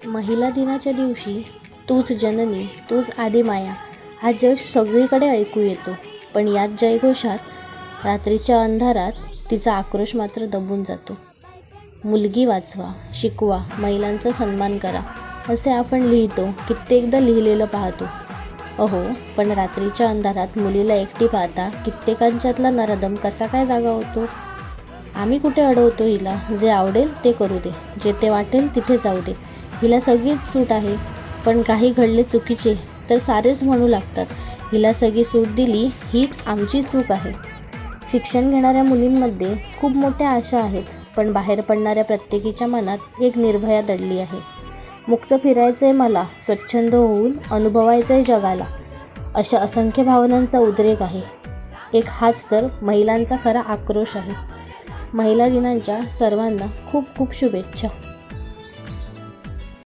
महिला दिनाच्या दिवशी तूच जननी तूच आदिमाया हा जश सगळीकडे ऐकू येतो. पण याच जयघोषात रात्रीच्या अंधारात तिचा आक्रोश मात्र दबून जातो. मुलगी वाचवा शिकवा महिलांचा सन्मान करा असे आपण लिहितो कित्येकदा लिहिलेलं पाहतो. अहो पण रात्रीच्या अंधारात मुलीला एकटी पाहता कित्येकांच्यातला नरदम कसा काय जागा होतो? आम्ही कुठे अडवतो हिला? जे आवडेल ते करू दे जे ते वाटेल तिथे जाऊ दे. हिला सगळीच सूट आहे पण काही घडले चुकीचे तर सारेच म्हणू लागतात हिला सगळी सूट दिली हीच आमची चूक आहे. शिक्षण घेणाऱ्या मुलींमध्ये खूप मोठ्या आशा आहेत पण बाहेर पडणाऱ्या प्रत्येकीच्या मनात एक निर्भया दडली आहे. मुक्त फिरायचं आहे मला स्वच्छंद होऊन अनुभवायचं आहे जगाला अशा असंख्य भावनांचा उद्रेक आहे. एक हाच तर महिलांचा खरा आक्रोश आहे. महिला दिनांच्या सर्वांना खूप खूप शुभेच्छा.